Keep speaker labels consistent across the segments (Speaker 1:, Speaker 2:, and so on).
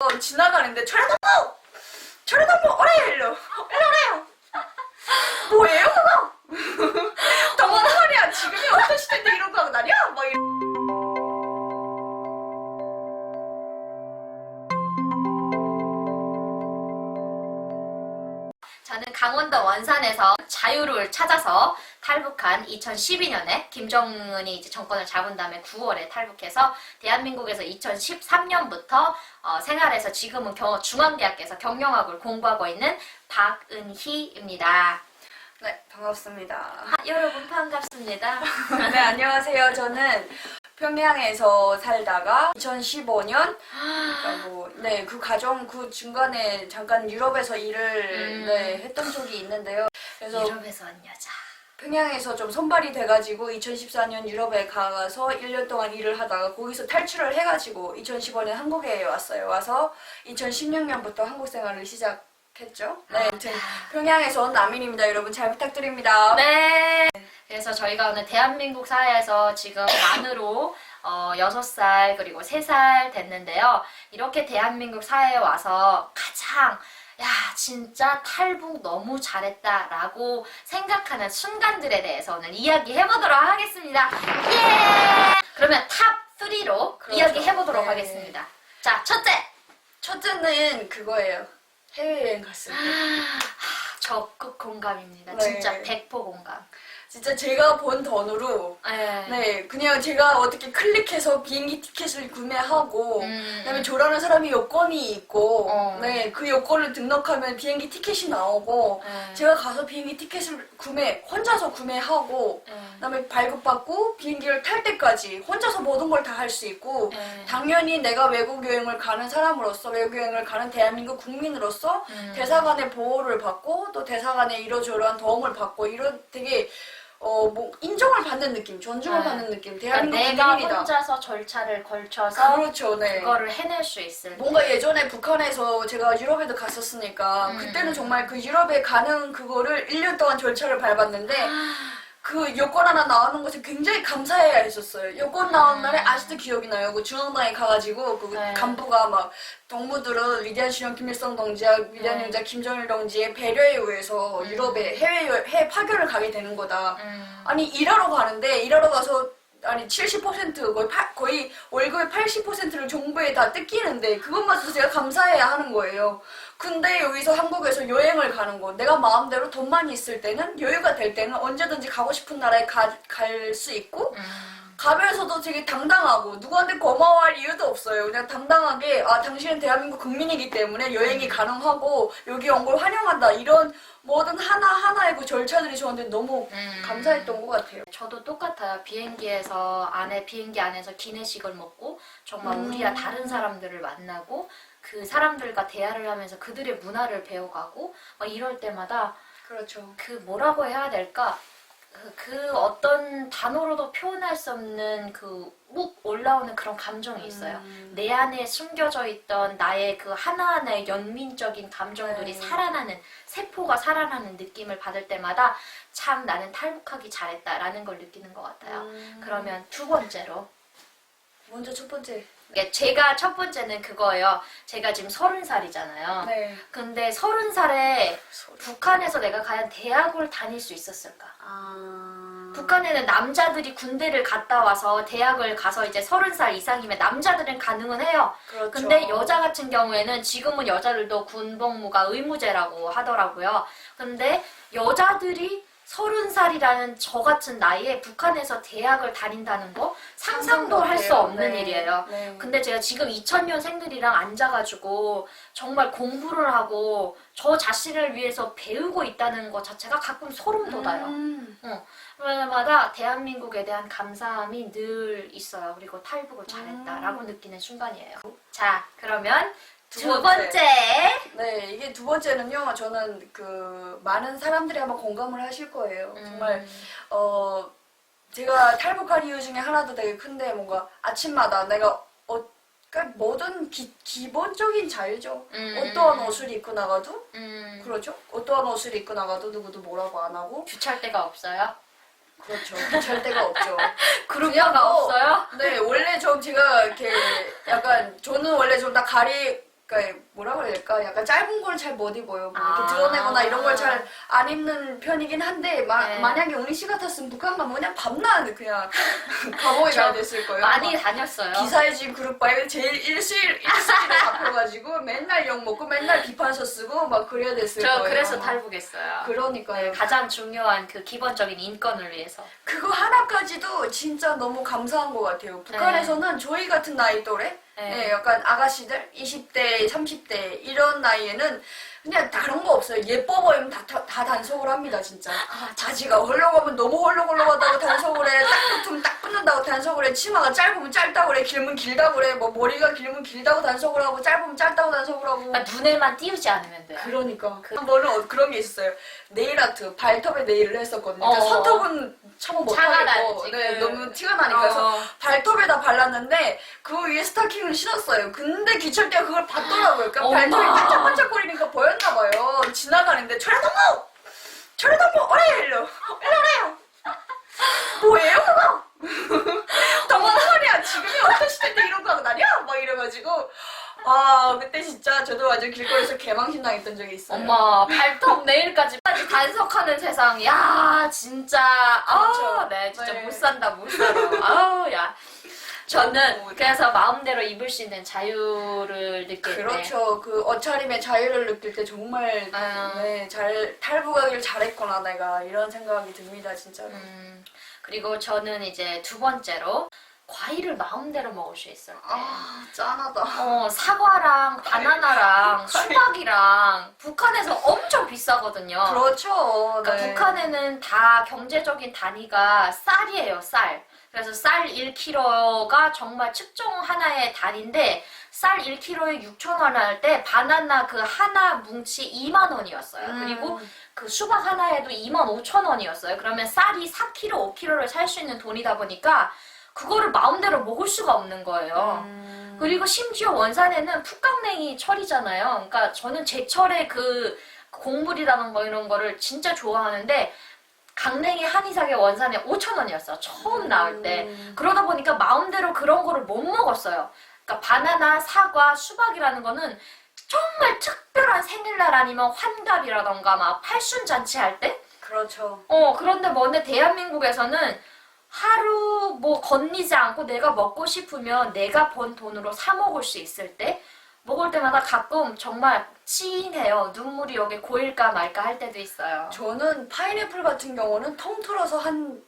Speaker 1: 어, 지나가는데 철야동무! 철야동무 오래 일로! 일로 오래요! 뭐예요 그거? 동원 말이야 지금이 어떤 시대인데 이런 거 하고 다녀? 뭐 이런
Speaker 2: 저는 강원도 원산에서 자유를 찾아서 탈북한 2012년에 김정은이 이제 정권을 잡은 다음에 9월에 탈북해서 대한민국에서 2013년부터 어, 생활해서 지금은 경- 중앙대학교에서 경영학을 공부하고 있는 박은희입니다.
Speaker 1: 네 반갑습니다
Speaker 2: 아, 여러분 반갑습니다.
Speaker 1: 네 안녕하세요 저는 평양에서 살다가 2015년 네그 과정 그 중간에 잠깐 유럽에서 일을
Speaker 2: 음.
Speaker 1: 네, 했던 적이 있는데요 그래서
Speaker 2: 유럽에서 온 여자.
Speaker 1: 평양에서 좀 손발이 돼가지고 2014년 유럽에 가서 1년 동안 일을 하다가 거기서 탈출을 해가지고 2015년 한국에 왔어요. 와서 2016년부터 한국 생활을 시작 했죠. 네, 아무튼 평양에서 온 나민입니다. 여러분 잘 부탁드립니다.
Speaker 2: 네. 그래서 저희가 오늘 대한민국 사회에서 지금 만으로 어, 6살 그리고 3살 됐는데요. 이렇게 대한민국 사회에 와서 가장 야 진짜 탈북 너무 잘했다 라고 생각하는 순간들에 대해서 오늘 이야기해보도록 하겠습니다. 예! 그러면 탑 3로
Speaker 1: 그렇죠.
Speaker 2: 이야기해보도록
Speaker 1: 네.
Speaker 2: 하겠습니다. 자 첫째
Speaker 1: 첫째는 그거예요. 해외여행 갔을 때.
Speaker 2: 적극 공감입니다.
Speaker 1: 네.
Speaker 2: 진짜 100% 공감.
Speaker 1: 진짜 제가 번 돈으로
Speaker 2: 네.
Speaker 1: 네 그냥 제가 어떻게 클릭해서 비행기 티켓을 구매하고
Speaker 2: 음,
Speaker 1: 그다음에 조라는 사람이 여권이 있고
Speaker 2: 어.
Speaker 1: 네그 여권을 등록하면 비행기 티켓이 나오고
Speaker 2: 네.
Speaker 1: 제가 가서 비행기 티켓을 구매 혼자서 구매하고
Speaker 2: 네.
Speaker 1: 그다음에 발급받고 비행기를 탈 때까지 혼자서 모든 걸 다 할 수 있고
Speaker 2: 네.
Speaker 1: 당연히 내가 외국 여행을 가는 사람으로서 외국 여행을 가는 대한민국 국민으로서
Speaker 2: 음.
Speaker 1: 대사관의 보호를 받고 또 대사관의 이러저러한 도움을 받고 이런 되게 어 뭐 인정을 받는 느낌, 존중을
Speaker 2: 네.
Speaker 1: 받는 느낌,
Speaker 2: 그러니까
Speaker 1: 대한민국
Speaker 2: 내가
Speaker 1: 국민이다.
Speaker 2: 혼자서 절차를 걸쳐서
Speaker 1: 그렇죠, 네.
Speaker 2: 그거를 해낼 수 있을
Speaker 1: 뭔가 예전에 북한에서 제가 유럽에도 갔었으니까
Speaker 2: 음.
Speaker 1: 그때는 정말 그 유럽에 가는 그거를 1년 동안 절차를 밟았는데 그 여권 하나 나오는 것에 굉장히 감사해야 했었어요. 여권 나온 날에 아직도 기억이 나요. 그 중앙당에 가가지고 그
Speaker 2: 음. 네.
Speaker 1: 간부가 막 동무들은 위대한 신령 김일성 동지와 위대한
Speaker 2: 네.
Speaker 1: 영자 김정일 동지의 배려에 의해서
Speaker 2: 음.
Speaker 1: 유럽에 해외 해외 파견을 가게 되는 거다.
Speaker 2: 음.
Speaker 1: 아니 일하러 가는데 일하러 가서 아니 70% 거의 파- 거의 월급의 80%를 정부에 다 뜯기는데 그것마저도 제가 감사해야 하는 거예요. 근데 여기서 한국에서 여행을 가는 거 내가 마음대로 돈만 있을 때는 여유가 될 때는 언제든지 가고 싶은 나라에 갈 수 있고
Speaker 2: 음.
Speaker 1: 가면서도 되게 당당하고 누구한테 고마워할 이유도 없어요. 그냥 당당하게 아 당신은 대한민국 국민이기 때문에 여행이 가능하고 여기 온 걸 환영한다 이런 모든 하나 하나의 그 절차들이 저한테 너무
Speaker 2: 음.
Speaker 1: 감사했던 것 같아요.
Speaker 2: 저도 똑같아요. 비행기에서 안에 비행기 안에서 기내식을 먹고 정말
Speaker 1: 음.
Speaker 2: 우리와 다른 사람들을 만나고 그 사람들과 대화를 하면서 그들의 문화를 배워가고 막 이럴 때마다
Speaker 1: 그렇죠.
Speaker 2: 그 뭐라고 해야 될까? 그, 그 어떤 단어로도 표현할 수 없는 그욱 올라오는 그런 감정이 있어요.
Speaker 1: 음.
Speaker 2: 내 안에 숨겨져 있던 나의 그 하나하나의 연민적인 감정들이
Speaker 1: 네.
Speaker 2: 살아나는 세포가 살아나는 느낌을 받을 때마다 참 나는 탈북하기 잘했다라는 걸 느끼는 것 같아요.
Speaker 1: 음.
Speaker 2: 그러면 두 번째로
Speaker 1: 먼저 첫 번째.
Speaker 2: 이게 제가 첫 번째는 그거예요. 제가 지금 서른 살이잖아요.
Speaker 1: 네.
Speaker 2: 근데 서른 살에 북한에서 내가 과연 대학을 다닐 수 있었을까?
Speaker 1: 아.
Speaker 2: 북한에는 남자들이 군대를 갔다 와서 대학을 가서 이제 서른 살 이상이면 남자들은 가능은 해요.
Speaker 1: 그렇죠.
Speaker 2: 근데 여자 같은 경우에는 지금은 여자들도 군복무가 의무제라고 하더라고요. 근데 여자들이 서른 살이라는 저 같은 나이에 북한에서 대학을 다닌다는 거 상상도 할 수 없는
Speaker 1: 네.
Speaker 2: 일이에요.
Speaker 1: 네.
Speaker 2: 근데 제가 지금 2000년생들이랑 앉아가지고 정말 공부를 하고 저 자신을 위해서 배우고 있다는 것 자체가 가끔 소름 돋아요.
Speaker 1: 음.
Speaker 2: 그날마다 대한민국에 대한 감사함이 늘 있어요. 그리고 탈북을 잘했다라고 느끼는 순간이에요. 자, 그러면 두,
Speaker 1: 두
Speaker 2: 번째.
Speaker 1: 번째. 네, 이게 두 번째는요. 저는 그 많은 사람들이 아마 공감을 하실 거예요. 정말
Speaker 2: 음,
Speaker 1: 어 제가 탈북한 이유 중에 하나도 되게 큰데 뭔가 아침마다 내가 어 그러니까 모든 기, 기본적인 자유죠.
Speaker 2: 음,
Speaker 1: 어떠한
Speaker 2: 음,
Speaker 1: 옷을 입고 나가도
Speaker 2: 음,
Speaker 1: 그렇죠. 어떠한 옷을 입고 나가도 누구도 뭐라고 안 하고
Speaker 2: 주차할 데가 없어요?
Speaker 1: 그렇죠. 절대가 없죠.
Speaker 2: 그룹화가
Speaker 1: 뭐-
Speaker 2: 없어요?
Speaker 1: 네, 원래 좀 제가 이렇게 약간 저는 원래 좀 다 가리 그러니까 뭐라 그래야 될까? 약간 짧은 걸 잘 못 입어요. 뭐 이렇게
Speaker 2: 아.
Speaker 1: 드러내거나 이런 걸 잘 안 입는 편이긴 한데 마,
Speaker 2: 네.
Speaker 1: 만약에 우리 씨 같았으면 북한 가면 그냥 밤낮 그냥 감옥에
Speaker 2: 저
Speaker 1: 가야 됐을 거예요.
Speaker 2: 많이
Speaker 1: 막
Speaker 2: 다녔어요.
Speaker 1: 기사의 집 그룹 바에 제일 일수일 일수일에 잡혀가지고 맨날 욕 먹고 맨날 비판서 쓰고 막 그래야 됐을
Speaker 2: 저
Speaker 1: 거예요.
Speaker 2: 그래서 탈북했어요.
Speaker 1: 그러니까요.
Speaker 2: 네, 가장 중요한 그 기본적인 인권을 위해서.
Speaker 1: 그거 하나까지도 진짜 너무 감사한 것 같아요. 북한에서는 저희 같은 나이 또래,
Speaker 2: 네.
Speaker 1: 네, 약간 아가씨들, 20대, 30대 이런 나이에는 그냥 다른 거 없어요. 예뻐 보이면 다, 다, 다 단속을 합니다, 진짜.
Speaker 2: 아,
Speaker 1: 자지가 헐렁하면 너무 헐렁헐렁하다고 단속을 해. 딱 붙으면 딱 붙는다고 단속을 해. 치마가 짧으면 짧다고 그래. 길면 길다고 그래. 뭐 머리가 길면 길다고 단속을 하고 짧으면 짧다고 단속을 하고.
Speaker 2: 그러니까 눈에만 띄우지 않으면 돼요.
Speaker 1: 그러니까 한 번은 어- 그런 게 있었어요. 네일 아트 발톱에 네일을 했었거든요. 그러니까
Speaker 2: 어.
Speaker 1: 손톱은 참아
Speaker 2: 차가
Speaker 1: 못하겠고
Speaker 2: 나지,
Speaker 1: 네,
Speaker 2: 그.
Speaker 1: 너무 티가 나니까 그래서
Speaker 2: 어.
Speaker 1: 발톱에다 발랐는데 그 위에 스타킹을 신었어요. 근데 때가 그걸 봤더라고요. 그러니까. 발톱이 반짝반짝거리니까 보 였나 봐요. 지나가는데 철야동무! 철야동무! 오래 일로! 일로 오래요! 뭐예요 그거? 동무 말이야 지금이 어떤 시대인데 이런 거 하고 다녀? 막 이래가지고 아 그때 진짜 저도 완전 길거리에서 개망신 당했던 적이 있어요.
Speaker 2: 엄마 발톱 네일까지 단속하는 세상. 야 진짜 아. 네 진짜
Speaker 1: 네.
Speaker 2: 못 산다 못 살아. 저는
Speaker 1: 너무
Speaker 2: 그래서 마음대로 입을 수 있는 자유를 느낄 때
Speaker 1: 그렇죠. 그 옷차림의 자유를 느낄 때 정말
Speaker 2: 아.
Speaker 1: 네, 잘 탈북하길 잘했구나 내가 이런 생각이 듭니다 진짜로.
Speaker 2: 음, 그리고 저는 이제 두 번째로 과일을 마음대로 먹을 수 있어요.
Speaker 1: 아 짠하다.
Speaker 2: 어, 사과랑 바나나랑 수박이랑 북한에서 엄청 비싸거든요.
Speaker 1: 그렇죠.
Speaker 2: 그러니까
Speaker 1: 네.
Speaker 2: 북한에는 다 경제적인 단위가 쌀이에요, 쌀. 그래서 쌀 1kg가 정말 측정 하나의 단인데 쌀 1kg에 6천 원할 때 바나나 그 하나 뭉치 2만 원이었어요.
Speaker 1: 음.
Speaker 2: 그리고 그 수박 하나에도 2만 5천 원이었어요. 그러면 쌀이 4kg, 5kg를 살 수 있는 돈이다 보니까 그거를 마음대로 먹을 수가 없는 거예요.
Speaker 1: 음.
Speaker 2: 그리고 심지어 원산에는 풋강냉이 철이잖아요. 그러니까 저는 제철의 그 곡물이라는 거 이런 거를 진짜 좋아하는데 강냉이 한이삭의 원산에 5천 원이었어. 처음 나올 때.
Speaker 1: 음.
Speaker 2: 그러다 보니까 마음대로 그런 거를 못 먹었어요. 그러니까 바나나, 사과, 수박이라는 거는 정말 특별한 생일날 아니면 환갑이라던가 막 팔순 잔치 할 때?
Speaker 1: 그렇죠.
Speaker 2: 어, 그런데 뭐네 대한민국에서는 하루 뭐 건니지 않고 내가 먹고 싶으면 내가 번 돈으로 사 먹을 수 있을 때 먹을 때마다 가끔 정말 찌해요. 눈물이 여기 고일까 말까 할 때도 있어요.
Speaker 1: 저는 파인애플 같은 경우는 통틀어서 한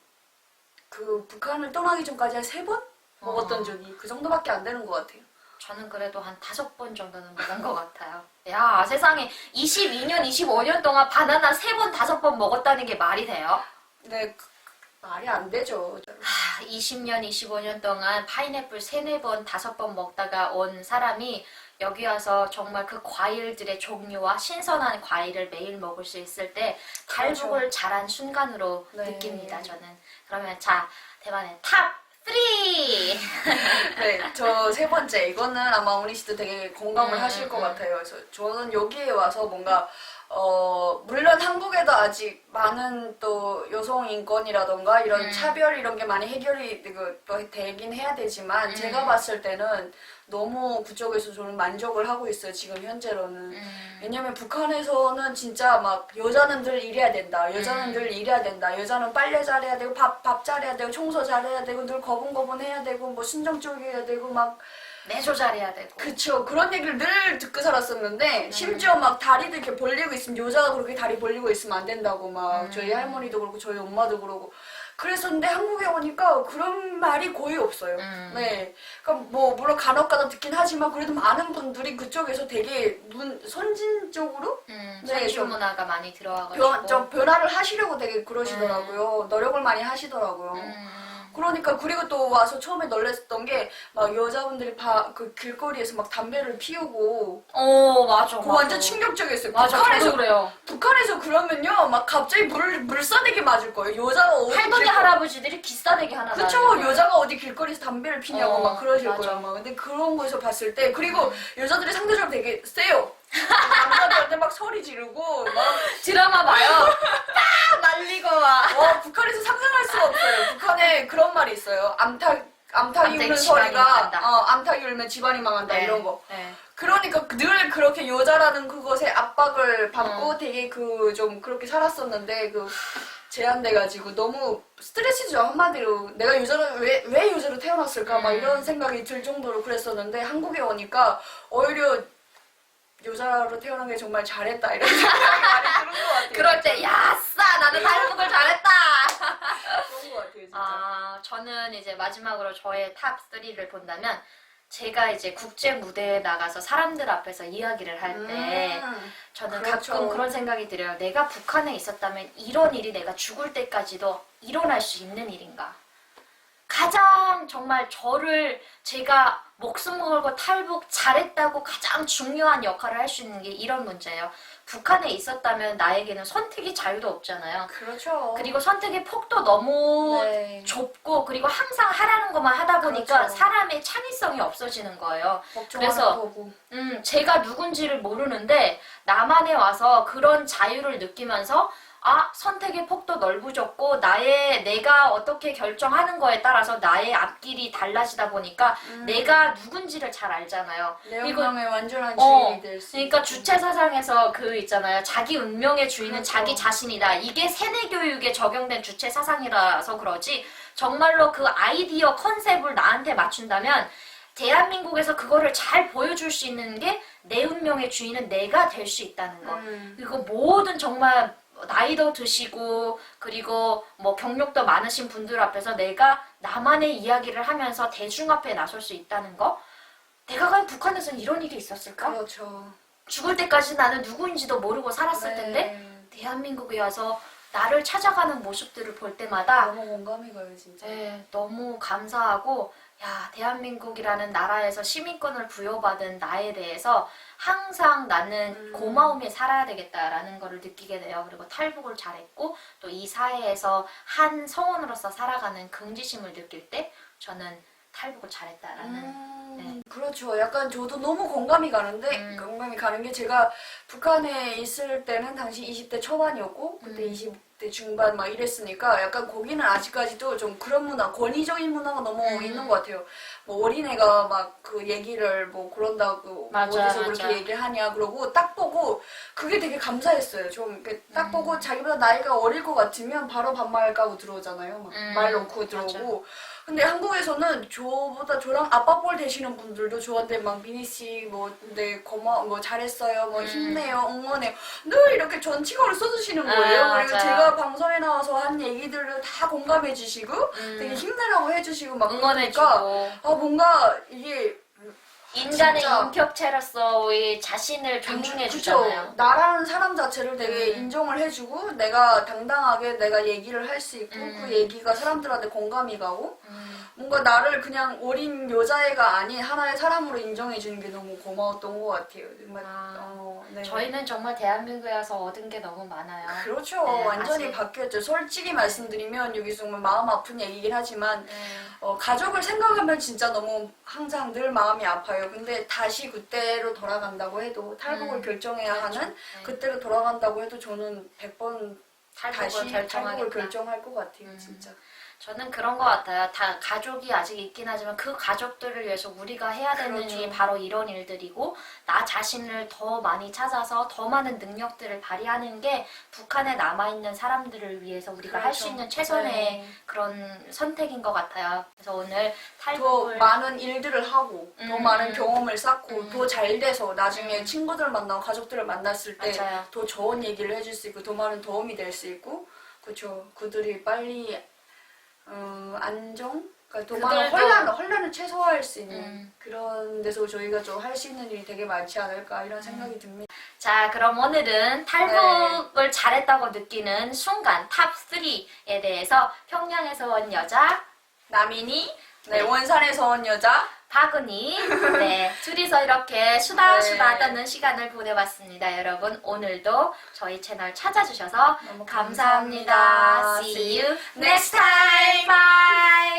Speaker 1: 그 북한을 떠나기 전까지 한 세 번 먹었던
Speaker 2: 어.
Speaker 1: 적이 그 정도밖에 안 되는 것 같아요.
Speaker 2: 저는 그래도 한 다섯 번 정도는 먹은 것 같아요. 야, 세상에 22년, 25년 동안 바나나 세 번, 다섯 번 먹었다는 게 말이 돼요?
Speaker 1: 네, 그- 말이 안 되죠.
Speaker 2: 하, 20년, 25년 동안 파인애플 세네 번, 다섯 번 먹다가 온 사람이 여기 와서 정말 그 과일들의 종류와 신선한 과일을 매일 먹을 수 있을 때 탈북을 잘한 순간으로
Speaker 1: 네.
Speaker 2: 느낍니다, 저는. 그러면 자, 대만의 탑 3!
Speaker 1: 네, 저 세 번째 이거는 아마 우리 씨도 되게 공감을
Speaker 2: 음,
Speaker 1: 하실 것
Speaker 2: 음.
Speaker 1: 같아요. 그래서 저는 여기에 와서 뭔가 어 물론 한국에도 아직 많은 또 여성 인권이라던가 이런
Speaker 2: 음.
Speaker 1: 차별 이런 게 많이 해결이 그, 또 되긴 해야 되지만
Speaker 2: 음.
Speaker 1: 제가 봤을 때는 너무 그쪽에서 저는 만족을 하고 있어요. 지금 현재로는.
Speaker 2: 음,
Speaker 1: 왜냐면 북한에서는 진짜 막 여자는 늘 일해야 된다. 여자는
Speaker 2: 음.
Speaker 1: 늘 일해야 된다. 여자는 빨래 잘해야 되고 밥, 밥 잘해야 되고 청소 잘해야 되고 늘 거분거분 해야 되고 뭐 쪽해야 되고 막
Speaker 2: 내조 잘해야 되고.
Speaker 1: 그쵸 그런 얘기를 늘 듣고 살았었는데
Speaker 2: 음.
Speaker 1: 심지어 막 다리도 이렇게 벌리고 있으면 여자가 그렇게 다리 벌리고 있으면 안 된다고 막
Speaker 2: 음.
Speaker 1: 저희 할머니도 그렇고 저희 엄마도 그러고 그랬었는데 한국에 오니까 그런 말이 거의 없어요.
Speaker 2: 음.
Speaker 1: 네. 그러니까 뭐 물론 간혹가다 듣긴 하지만 그래도 많은 분들이 그쪽에서 되게 문, 선진적으로
Speaker 2: 음,
Speaker 1: 네, 좀
Speaker 2: 문화가 많이 들어와가지고.
Speaker 1: 변, 좀 변화를 하시려고 되게 그러시더라고요. 노력을 많이 하시더라고요.
Speaker 2: 음,
Speaker 1: 그러니까 그리고 또 와서 처음에 놀랬었던 게 막 여자분들이 바, 그 길거리에서 막 담배를 피우고
Speaker 2: 어, 맞아.
Speaker 1: 그거
Speaker 2: 맞아.
Speaker 1: 완전 충격적이었어요.
Speaker 2: 맞아,
Speaker 1: 북한에서
Speaker 2: 저도 그래요.
Speaker 1: 북한에서 그러면요 막 갑자기 물 물싸대기 맞을 거예요. 여자가 어디
Speaker 2: 할머니
Speaker 1: 길거-
Speaker 2: 할아버지들이 기싸대기 하나
Speaker 1: 그쵸
Speaker 2: 거예요.
Speaker 1: 여자가 어디 길거리에서 담배를 피냐고
Speaker 2: 어,
Speaker 1: 막 그러실
Speaker 2: 맞아.
Speaker 1: 거예요 막 근데 그런 거에서 봤을 때 그리고 여자들이 상대적으로 되게 세요 남자들한테 막 소리 지르고 막
Speaker 2: 드라마 봐요. 딱 말리고 와.
Speaker 1: 와, 북한에서 상상할 수가 없어요. 북한에 그런 말이 있어요. 암탉, 암탉이
Speaker 2: 암탉이
Speaker 1: 우는
Speaker 2: 집안이
Speaker 1: 소리가,
Speaker 2: 망한다.
Speaker 1: 어, 암탉이 울면 집안이 망한다, 이런 거.
Speaker 2: 네.
Speaker 1: 그러니까 늘 그렇게 여자라는 그것에 압박을 받고
Speaker 2: 어.
Speaker 1: 되게 그 좀 그렇게 살았었는데 그 제한돼가지고 너무 스트레스죠 한마디로 내가 여자로 왜, 왜 여자로 태어났을까 막
Speaker 2: 음.
Speaker 1: 이런 생각이 들 정도로 그랬었는데 한국에 오니까 오히려 여자로 태어난 게 정말 잘했다 이런 생각이 많이 드는 것 같아요.
Speaker 2: 그럴 때 야싸 나는 탈북을 잘했다.
Speaker 1: 그런 것 같아요 진짜.
Speaker 2: 아 저는 이제 마지막으로 저의 탑 3를 본다면 제가 이제 국제 무대에 나가서 사람들 앞에서 이야기를 할 때
Speaker 1: 음.
Speaker 2: 저는
Speaker 1: 그렇죠.
Speaker 2: 가끔 그런 생각이 들어요. 내가 북한에 있었다면 이런 일이 내가 죽을 때까지도 일어날 수 있는 일인가? 가장 정말 저를 제가 목숨 걸고 탈북 잘했다고 가장 중요한 역할을 할 수 있는 게 이런 문제예요. 북한에 있었다면 나에게는 선택의 자유도 없잖아요.
Speaker 1: 그렇죠.
Speaker 2: 그리고 선택의 폭도 너무
Speaker 1: 네.
Speaker 2: 좁고 그리고 항상 하라는 것만 하다 보니까
Speaker 1: 그렇죠.
Speaker 2: 사람의 창의성이 없어지는 거예요. 그래서
Speaker 1: 거고.
Speaker 2: 음, 제가 누군지를 모르는데 남한에 와서 그런 자유를 느끼면서 아, 선택의 폭도 넓어졌고 나의 내가 어떻게 결정하는 거에 따라서 나의 앞길이 달라지다 보니까
Speaker 1: 음.
Speaker 2: 내가 누군지를 잘 알잖아요.
Speaker 1: 내
Speaker 2: 그리고-
Speaker 1: 운명의 완전한
Speaker 2: 어,
Speaker 1: 주인이 될 수.
Speaker 2: 그러니까 주체 사상에서 그 있잖아요. 자기 운명의 주인은
Speaker 1: 그렇죠.
Speaker 2: 자기 자신이다. 이게 세뇌 교육에 적용된 주체 사상이라서 그러지. 정말로 그 아이디어 컨셉을 나한테 맞춘다면 대한민국에서 그거를 잘 보여줄 수 있는 게 내 운명의 주인은 내가 될 수 있다는 거.
Speaker 1: 음.
Speaker 2: 그리고 모든 정말 나이도 드시고 그리고 뭐 경력도 많으신 분들 앞에서 내가 나만의 이야기를 하면서 대중 앞에 나설 수 있다는 거. 내가 과연 북한에서 이런 일이 있었을까?
Speaker 1: 그렇죠.
Speaker 2: 죽을 때까지 나는 누구인지도 모르고 살았을 텐데
Speaker 1: 네.
Speaker 2: 대한민국에 와서 나를 찾아가는 모습들을 볼 때마다
Speaker 1: 너무 공감이 가요 진짜.
Speaker 2: 네, 너무 감사하고 야 대한민국이라는 나라에서 시민권을 부여받은 나에 대해서 항상 나는
Speaker 1: 음.
Speaker 2: 고마움에 살아야 되겠다라는 거를 느끼게 돼요. 그리고 탈북을 잘했고 또 이 사회에서 한 성원으로서 살아가는 긍지심을 느낄 때 저는 탈북을 잘했다라는
Speaker 1: 음, 그렇죠. 약간 저도 너무 공감이 가는데
Speaker 2: 음.
Speaker 1: 공감이 가는 게 제가 북한에 있을 때는 당시 20대 초반이었고 그때
Speaker 2: 음.
Speaker 1: 20대 중반 막 이랬으니까 약간 거기는 아직까지도 좀 그런 문화, 권위적인 문화가 너무
Speaker 2: 음.
Speaker 1: 있는 것 같아요. 뭐 어린애가 막 그 얘기를 뭐 그런다고
Speaker 2: 맞아,
Speaker 1: 어디서
Speaker 2: 맞아.
Speaker 1: 그렇게 얘기를 하냐 그러고 딱 보고 그게 되게 감사했어요. 좀 이렇게 딱
Speaker 2: 음.
Speaker 1: 보고 자기보다 나이가 어릴 것 같으면 바로 반말 까고 들어오잖아요. 막
Speaker 2: 음,
Speaker 1: 말
Speaker 2: 맞아.
Speaker 1: 들어오고. 근데 한국에서는 저보다 저랑 아빠 뻘 되시는 분들도 저한테 막 미니 씨뭐 네, 고마 뭐 잘했어요 뭐
Speaker 2: 음.
Speaker 1: 힘내요 응원해요 늘 이렇게 전칭어를 써주시는 거예요
Speaker 2: 아,
Speaker 1: 그리고
Speaker 2: 맞아요.
Speaker 1: 제가 방송에 나와서 한 얘기들을 다 공감해 주시고
Speaker 2: 음,
Speaker 1: 되게 힘내라고 해주시고 막 그러니까
Speaker 2: 응원해주고
Speaker 1: 아 뭔가 이게
Speaker 2: 인간의
Speaker 1: 진짜.
Speaker 2: 인격체로서의 자신을 존중해 주잖아요.
Speaker 1: 그쵸. 나라는 사람 자체를 되게
Speaker 2: 음.
Speaker 1: 인정을 해주고 내가 당당하게 내가 얘기를 할 수 있고
Speaker 2: 음.
Speaker 1: 그 얘기가 사람들한테 공감이 가고
Speaker 2: 음,
Speaker 1: 뭔가 나를 그냥 어린 여자애가 아닌 하나의 사람으로 인정해 주는 게 너무 고마웠던 것 같아요. 정말.
Speaker 2: 아,
Speaker 1: 어, 네.
Speaker 2: 저희는 정말 대한민국에 와서 얻은 게 너무 많아요.
Speaker 1: 그렇죠.
Speaker 2: 네,
Speaker 1: 완전히
Speaker 2: 아직-
Speaker 1: 바뀌었죠. 솔직히 말씀드리면 여기 정말 마음 아픈 얘기긴 하지만
Speaker 2: 네.
Speaker 1: 어, 가족을 생각하면 진짜 너무 항상 늘 마음이 아파요. 근데 다시 그때로 돌아간다고 해도 탈북을
Speaker 2: 음,
Speaker 1: 결정해야
Speaker 2: 그렇죠.
Speaker 1: 하는
Speaker 2: 네.
Speaker 1: 그때로 돌아간다고 해도 저는 100번
Speaker 2: 탈북을
Speaker 1: 다시 탈북을. 결정할 것 같아요.
Speaker 2: 음.
Speaker 1: 진짜.
Speaker 2: 저는 그런 것 같아요. 다 가족이 아직 있긴 하지만 그 가족들을 위해서 우리가 해야 되는
Speaker 1: 그렇죠.
Speaker 2: 일이 바로 이런 일들이고 나 자신을 더 많이 찾아서 더 많은 능력들을 발휘하는 게 북한에 남아 있는 사람들을 위해서 우리가 할수
Speaker 1: 그렇죠.
Speaker 2: 있는 최선의
Speaker 1: 네.
Speaker 2: 그런 선택인 것 같아요. 그래서 오늘
Speaker 1: 더
Speaker 2: 탈북을
Speaker 1: 많은 일들을 하고 더
Speaker 2: 음,
Speaker 1: 많은
Speaker 2: 음.
Speaker 1: 경험을 쌓고
Speaker 2: 음.
Speaker 1: 더 잘 돼서 나중에
Speaker 2: 음.
Speaker 1: 친구들 만나고 가족들을 만났을 때더
Speaker 2: 맞아요.
Speaker 1: 좋은 얘기를 해줄 수 있고 더 많은 도움이 될 수 있고 그렇죠 그들이 빨리 어, 안정 그러니까
Speaker 2: 그들도-
Speaker 1: 혼란 혼란을 최소화할 수 있는
Speaker 2: 음.
Speaker 1: 그런 데서 저희가 좀 할 수 있는 일이 되게 많지 않을까 이런 생각이 듭니다.
Speaker 2: 자, 그럼 오늘은 탈북을 잘했다고 느끼는 순간 탑 3에 대해서 평양에서 온 여자
Speaker 1: 남인이 네,
Speaker 2: 네.
Speaker 1: 원산에서 온 여자
Speaker 2: 박은이 네 둘이서 이렇게 수다
Speaker 1: 네.
Speaker 2: 수다 떠는 시간을 보내봤습니다. 여러분 오늘도 저희 채널 찾아주셔서
Speaker 1: 너무
Speaker 2: 감사합니다.
Speaker 1: 감사합니다.
Speaker 2: See you next time. Bye.